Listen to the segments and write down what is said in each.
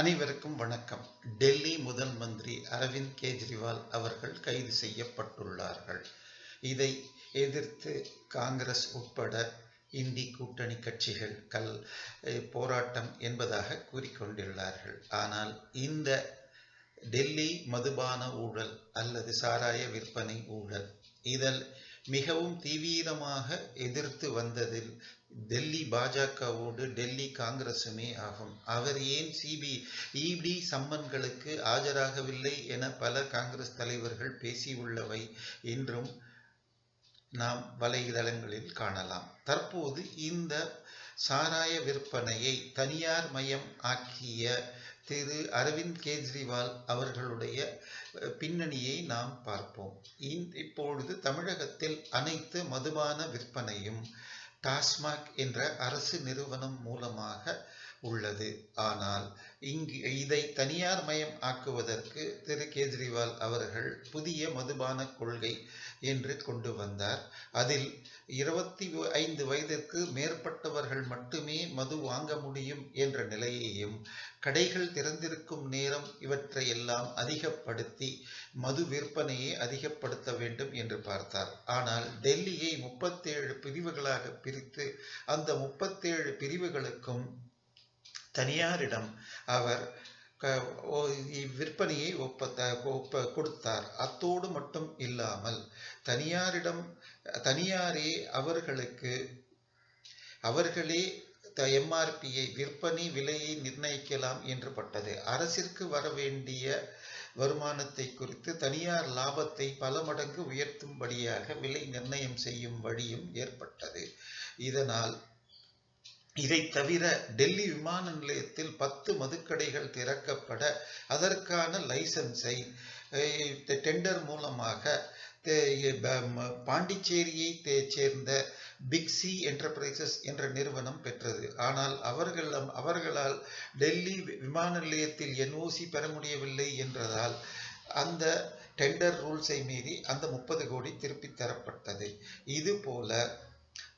அனைவருக்கும் வணக்கம். டெல்லி முதல் மந்திரி அரவிந்த் கெஜ்ரிவால் அவர்கள் கைது செய்யப்பட்டுள்ளார்கள். இதை எதிர்த்து காங்கிரஸ் உட்பட இந்தி கூட்டணி கட்சிகள் கல் போராட்டம் என்பதாக கூறிக்கொண்டுள்ளார்கள். ஆனால் இந்த டெல்லி மதுபான ஊழல் அல்லது சாராய விற்பனை ஊழல் இதில் மிகவும் தீவிரமாக எதிர்த்து வந்ததில் டெல்லி பாஜகவோடு டெல்லி காங்கிரசுமே ஆகும். அவர் ஏன் சிபி இடி சம்மன்களுக்கு ஆஜராகவில்லை என பல காங்கிரஸ் தலைவர்கள் பேசியுள்ளவை என்றும் நாம் வலைதளங்களில் காணலாம். தற்போது இந்த சாராய விற்பனையை தனியார் மயம் ஆக்கிய திரு அரவிந்த் கெஜ்ரிவால் அவர்களுடைய பின்னணியை நாம் பார்ப்போம். இன்- இப்பொழுது தமிழகத்தில் அனைத்து மதுபான விற்பனையும் டாஸ்மாக் என்ற அரசு நிறுவனம் மூலமாக உள்ளது. ஆனால் இங்கு இதை தனியார் மயம் ஆக்குவதற்கு திரு. கெஜ்ரிவால் அவர்கள் புதிய மதுபான கொள்கை என்று கொண்டு வந்தார். அதில் இருபத்தி ஐந்து வயதிற்கு மேற்பட்டவர்கள் மட்டும் மது வாங்க முடியும் என்ற நிலையையும் கடைகள் திறந்திருக்கும் நேரம் இவற்றை எல்லாம் அதிகப்படுத்தி மது விற்பனையை அதிகப்படுத்த வேண்டும் என்று பார்த்தார். ஆனால் டெல்லியை முப்பத்தேழு பிரிவுகளாக பிரித்து அந்த முப்பத்தேழு பிரிவுகளுக்கும் தனியாரிடம் அவர் விற்பனையை ஒப்பத்த ஒப்ப கொடுத்தார். அத்தோடு மட்டும் இல்லாமல் தனியாரிடம் தனியாரே அவர்களுக்கு அவர்களே எம்ஆர்பியை விற்பனை விலையை நிர்ணயிக்கலாம் என்று பட்டது. அரசிற்கு வர வேண்டிய வருமானத்தை குறித்து தனியார் லாபத்தை பல மடங்கு உயர்த்தும்படியாக விலை நிர்ணயம் செய்யும் வழியும் ஏற்பட்டது. இதனால் இதை தவிர டெல்லி விமான நிலையத்தில் பத்து மதுக்கடைகள் திறக்கப்பட அதற்கான லைசன்ஸை டெண்டர் மூலமாக பாண்டிச்சேரியை தே- சேர்ந்த பிக் சி என்டர்பிரைசஸ் என்ற நிறுவனம் பெற்றது. ஆனால் அவர்கள் அவர்களால் டெல்லி விமான நிலையத்தில் என்ஓசி பெற முடியவில்லை என்றதால் அந்த டெண்டர் ரூல்ஸை மீறி அந்த முப்பது கோடி திருப்பித் தரப்பட்டது. இதுபோல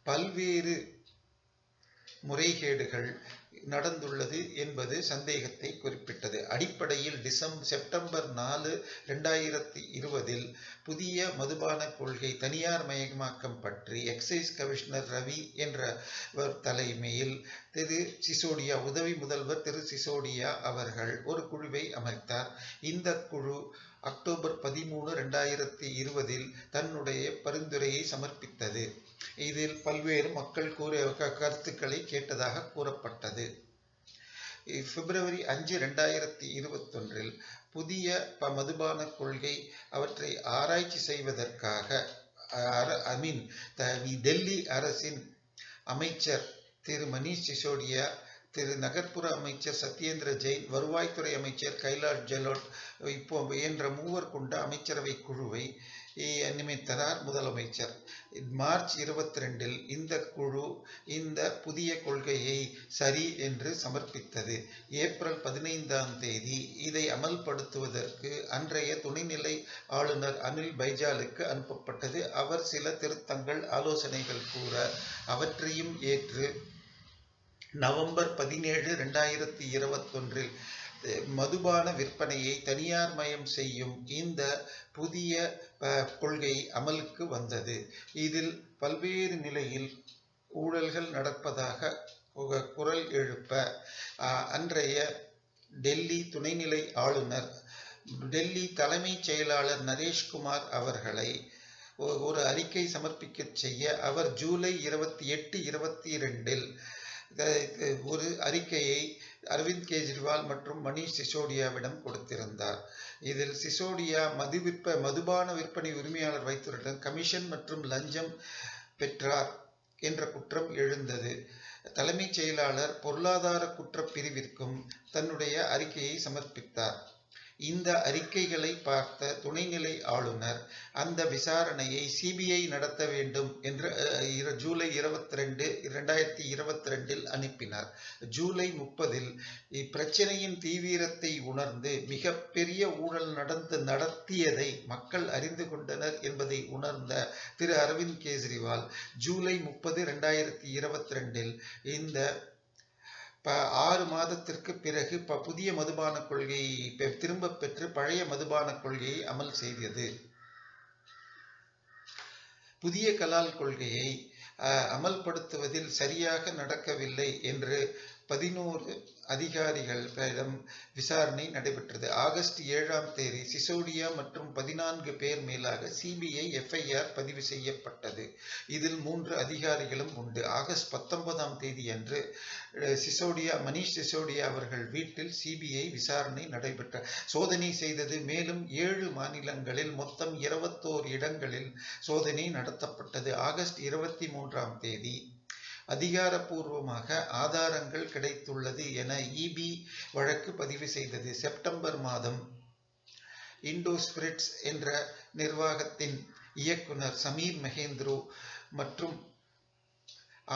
பல்வேறு முறைகேடுகள் நடந்துள்ளது என்பது சந்தேகத்தை குறிப்பிட்டது. அடிப்படையில் டிசம்பர் செப்டம்பர் நாலு ரெண்டாயிரத்தி இருபதில் புதிய மதுபான கொள்கை தனியார் மயமாக்கம் பற்றி எக்ஸைஸ் கமிஷனர் ரவி என்றவர் தலைமையில் திரு சிசோடியா உதவி முதல்வர் திரு சிசோடியா அவர்கள் ஒரு குழுவை அமைத்தார். இந்த குழு அக்டோபர் பதிமூணு ரெண்டாயிரத்தி இருபதில் தன்னுடைய பரிந்துரையை சமர்ப்பித்தது. இதில் பல்வேறு மக்கள் கூறிய கருத்துக்களை கேட்டதாக கூறப்பட்டது. பிப்ரவரி அஞ்சு ரெண்டாயிரத்தி இருபத்தொன்றில் புதிய ப- மதுபான கொள்கை அவற்றை ஆராய்ச்சி செய்வதற்காக ஐ மீன் டெல்லி அரசின் அமைச்சர் திரு மணீஷ் சிசோடியா திரு நகர்ப்புற அமைச்சர் சத்யேந்திர ஜெயின் வருவாய்த்துறை அமைச்சர் கைலாஷ் ஜெலோட் இப்போ என்ற மூவர் கொண்ட அமைச்சரவை குழுவை இ- நியமித்தனர் முதலமைச்சர். மார்ச் இருபத்தி ரெண்டில் இந்த குழு இந்த புதிய கொள்கையை சரி என்று சமர்ப்பித்தது. ஏப்ரல் பதினைந்தாம் தேதி இதை அமல்படுத்துவதற்கு அன்றைய துணைநிலை ஆளுநர் அனில் பைஜாலுக்கு அனுப்பப்பட்டது. அவர் சில திருத்தங்கள் ஆலோசனைகள் கூற அவற்றையும் ஏற்று நவம்பர் பதினேழு ரெண்டாயிரத்தி இருபத்தொன்றில் மதுபான விற்பனையை தனியார் மயம் செய்யும் இந்த புதிய கொள்கை அமலுக்கு வந்தது. இதில் பல்வேறு நிலையில் ஊழல்கள் நடப்பதாக குரல் எழுப்ப அன்றைய டெல்லி துணைநிலை ஆளுநர் டெல்லி தலைமைச் செயலாளர் நரேஷ்குமார் அவர்களை ஒ- ஒரு அறிக்கை சமர்ப்பிக்க செய்ய அவர் ஜூலை இருபத்தி எட்டு இருபத்தி ரெண்டில் ஒரு அறிக்கையை அரவிந்த் கெஜ்ரிவால் மற்றும் மணீஷ் சிசோடியாவிடம் கொடுத்திருந்தார். இதில் சிசோடியா மது விற்ப மதுபான விற்பனை உரிமையாளர் வைத்துள்ள கமிஷன் மற்றும் லஞ்சம் பெற்றார் என்ற குற்றம் எழுந்தது. தலைமைச் செயலாளர் பொருளாதார குற்றப் பிரிவிற்கும் தன்னுடைய அறிக்கையை சமர்ப்பித்தார். இந்த அறிக்கைகளை பார்த்த துணைநிலை ஆளுநர் அந்த விசாரணையை சிபிஐ நடத்த வேண்டும் என்று ஜூலை இருபத்தி ரெண்டு இரண்டாயிரத்தி இருபத்தி ரெண்டில் அனுப்பினார். ஜூலை முப்பதில் இப்பிரச்சனையின் தீவிரத்தை உணர்ந்து மிகப்பெரிய ஊழல் நடந்து நடத்தியதை மக்கள் அறிந்து கொண்டனர் என்பதை உணர்ந்த திரு. அரவிந்த் கெஜ்ரிவால் ஜூலை முப்பது ரெண்டாயிரத்தி இருபத்தி ரெண்டில் இந்த இப்போ ஆறு மாதத்திற்கு பிறகு ப புதிய மதுபான கொள்கையை பெ- திரும்பப் பெற்று பழைய மதுபான கொள்கையை அமல் செய்தது. புதிய கலால் கொள்கையை அஹ், அமல்படுத்துவதில் சரியாக நடக்கவில்லை என்று பதினோரு அதிகாரிகளிடம் விசாரணை நடைபெற்றது. ஆகஸ்ட் ஏழாம் தேதி சிசோடியா மற்றும் பதினான்கு பேர் மேலாக சிபிஐ எஃப்ஐஆர் பதிவு செய்யப்பட்டது. இதில் மூன்று அதிகாரிகளும் உண்டு. ஆகஸ்ட் பத்தொன்பதாம் தேதி அன்று சிசோடியா மணிஷ் சிசோடியா அவர்கள் வீட்டில் சிபிஐ விசாரணை நடைபெற்ற சோதனை செய்தது. மேலும் ஏழு மாநிலங்களில் மொத்தம் இருபத்தோரு இடங்களில் சோதனை நடத்தப்பட்டது. ஆகஸ்ட் இருபத்தி மூன்றாம் தேதி அதிகாரப்பூர்வமாக ஆதாரங்கள் கிடைத்துள்ளது என இபி வழக்கு பதிவு செய்தது. செப்டம்பர் மாதம் இண்டோஸ்பிரிட்ஸ் என்ற நிர்வாகத்தின் இயக்குனர் சமீர் மகேந்திரு மற்றும்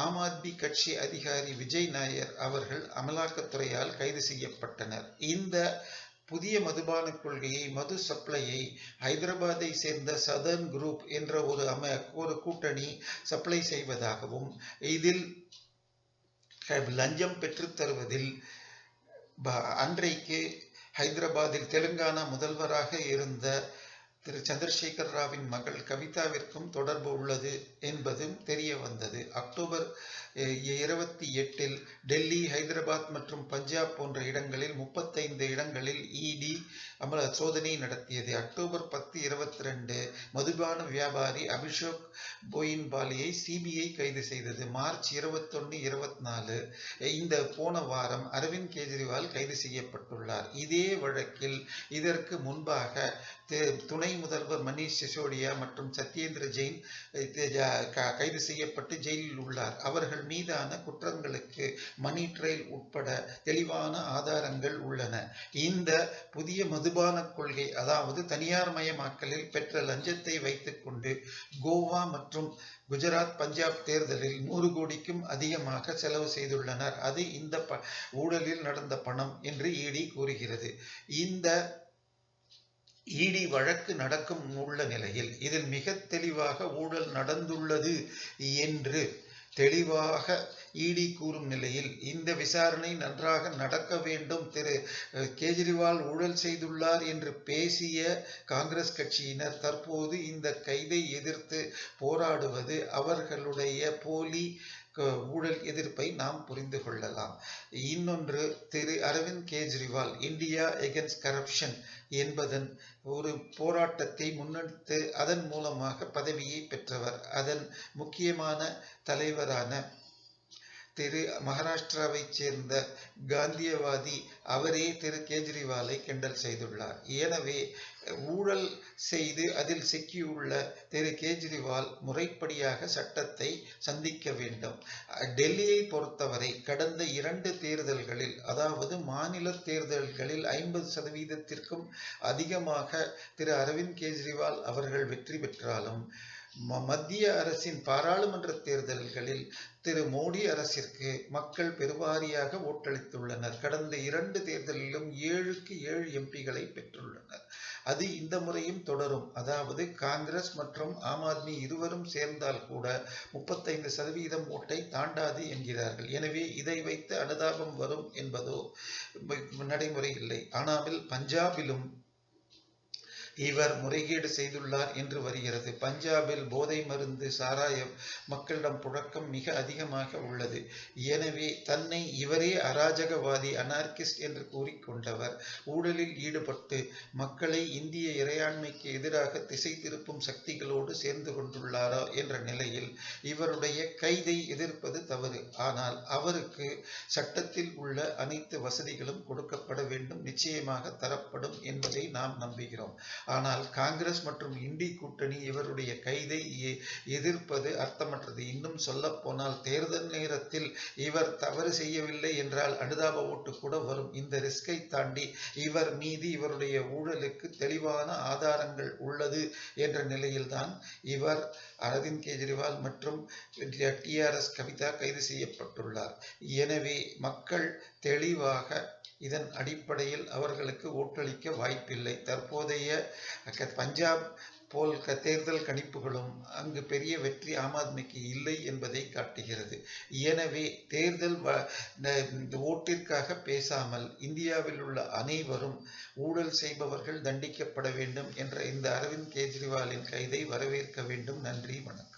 ஆம் ஆத்மி கட்சி அதிகாரி விஜய் நாயர் அவர்கள் அமலாக்கத்துறையால் கைது செய்யப்பட்டனர். இந்த புதிய மதுபான கொள்கையை மது சப்ளையை ஹைதராபாத்தை சேர்ந்த சதர்ன் குரூப் என்ற ஒரு அம ஒரு கூட்டணி சப்ளை செய்வதாகவும் இதில் லஞ்சம் பெற்றுத் தருவதில் ப- அன்றைக்கு ஹைதராபாத்தில் தெலுங்கானா முதல்வராக இருந்த திரு சந்திரசேகர் ராவின் மகள் கவிதாவிற்கும் தொடர்பு உள்ளது என்பதும் தெரிய வந்தது. அக்டோபர் இருபத்தி எட்டில் டெல்லி ஹைதராபாத் மற்றும் பஞ்சாப் போன்ற இடங்களில் முப்பத்தைந்து இடங்களில் இடி அமல சோதனை நடத்தியது. அக்டோபர் பத்து இருபத்தி ரெண்டு மதுபான வியாபாரி அபிஷோக் போயின்பாலியை சிபிஐ கைது செய்தது. மார்ச் இருபத்தொன்னு இருபத்தி நாலு இந்த போன வாரம் அரவிந்த் கெஜ்ரிவால் கைது செய்யப்பட்டுள்ளார். இதே வழக்கில் இதற்கு முன்பாக துணை துணை முதல்வர் மணீஷ் சிசோடியா மற்றும் சத்யேந்திர ஜெயின் கைது செய்யப்பட்டு ஜெயிலில் உள்ளார். அவர்கள் மீதான குற்றங்களுக்கு மணி ட்ரெயில் உட்பட தெளிவான ஆதாரங்கள் உள்ளன. இந்த புதிய மதுபான கொள்கை அதாவது தனியார் மயமாக்கலில் பெற்ற லஞ்சத்தை வைத்துக்கொண்டு கோவா மற்றும் குஜராத் பஞ்சாப் தேர்தலில் நூறு கோடிக்கும் அதிகமாக செலவு செய்துள்ளனர். அது இந்த ஊழலில் நடந்த பணம் என்று இடி கூறுகிறது. இந்த இடி வழக்கு நடக்கும் உள்ள நிலையில் இதில் மிக தெளிவாக ஊழல் நடந்துள்ளது என்று தெளிவாக இடி கூறும் நிலையில் இந்த விசாரணை நன்றாக நடக்க வேண்டும் திரு கேஜ்ரிவால் ஊழல் செய்துள்ளார் என்று பேசிய காங்கிரஸ் கட்சியினர் தற்போது இந்த கைதை எதிர்த்து போராடுவது அவர்களுடைய போலி ஊழல் எதிர்ப்பை நாம் புரிந்து கொள்ளலாம். இன்னொன்று Thiru Arvind Kejriwal India against corruption என்பதன் ஒரு போராட்டத்தை முன்னெடுத்து அதன் மூலமாக பதவியை பெற்றவர். அதன் முக்கியமான தலைவரான திரு மகாராஷ்டிராவைச் சேர்ந்த காந்தியவாதி அவரே திரு கேஜ்ரிவாலை கிண்டல் செய்துள்ளார். எனவே ஊழல் செய்து அதில் சிக்கியுள்ள திரு கேஜ்ரிவால் முறைப்படியாக சட்டத்தை சந்திக்க வேண்டும். டெல்லியை பொறுத்தவரை கடந்த இரண்டு தேர்தல்களில் அதாவது மாநில தேர்தல்களில் ஐம்பது சதவீதத்திற்கும் அதிகமாக திரு அரவிந்த் கெஜ்ரிவால் அவர்கள் வெற்றி பெற்றாலும் மத்திய அரசின் பாராளுமன்ற தேர்தல்களில் திரு மோடி அரசிற்கு மக்கள் பெருவாரியாக ஓட்டளித்துள்ளனர். கடந்த இரண்டு தேர்தலிலும் ஏழுக்கு ஏழு எம்பிகளை பெற்றுள்ளனர். அது இந்த முறையும் தொடரும். அதாவது காங்கிரஸ் மற்றும் ஆம் ஆத்மி இருவரும் சேர்ந்தால் கூட முப்பத்தைந்து சதவீதம் ஓட்டை தாண்டாது என்கிறார்கள். எனவே இதை வைத்து அனுதாபம் வரும் என்பதோ நடைமுறை இல்லை. ஆனால் பஞ்சாபிலும் இவர் முறைகேடு செய்துள்ளார் என்று வருகிறது. பஞ்சாபில் போதை மருந்து சாராயம் மக்களிடம் புழக்கம் மிக அதிகமாக உள்ளது. எனவே தன்னை இவரே அராஜகவாதி அனார்கிஸ்ட் என்று கூறிக்கொண்டவர். ஊழலில் ஈடுபட்டு மக்களை இந்திய இறையாண்மைக்கு எதிராக திசை திருப்பும் சக்திகளோடு சேர்ந்து கொண்டுள்ளாரா என்ற நிலையில் இவருடைய கைதை எதிர்ப்பது தவறு. ஆனால் அவருக்கு சட்டத்தில் உள்ள அனைத்து வசதிகளும் கொடுக்கப்பட வேண்டும் நிச்சயமாக தரப்படும் என்பதை நாம் நம்புகிறோம். ஆனால் காங்கிரஸ் மற்றும் இண்டி கூட்டணி இவருடைய கைதை எ- எதிர்ப்பது அர்த்தமற்றது. இன்னும் சொல்ல போனால் தேர்தல் நேரத்தில் இவர் தவறு செய்யவில்லை என்றால் அனுதாப ஓட்டு கூட வரும். இந்த ரிஸ்கை தாண்டி இவர் மீது இவருடைய ஊழலுக்கு தெளிவான ஆதாரங்கள் உள்ளது என்ற நிலையில்தான் இவர் அரவிந்த் கெஜ்ரிவால் மற்றும் டிஆர்எஸ் கவிதா கைது செய்யப்பட்டுள்ளார். எனவே மக்கள் தெளிவாக இதன் அடிப்படையில் அவர்களுக்கு ஓட்டளிக்க வாய்ப்பில்லை. தற்போதைய பஞ்சாப் போல் தேர்தல் கணிப்புகளும் அங்கு பெரிய வெற்றி ஆம் ஆத்மிக்கு இல்லை என்பதை காட்டுகிறது. எனவே தேர்தல் ஓட்டிற்காக பேசாமல் இந்தியாவில் உள்ள அனைவரும் ஊழல் செய்பவர்கள் தண்டிக்கப்பட வேண்டும் என்ற இந்த அரவிந்த் கெஜ்ரிவாலின் கைதை வரவேற்க வேண்டும். நன்றி வணக்கம்.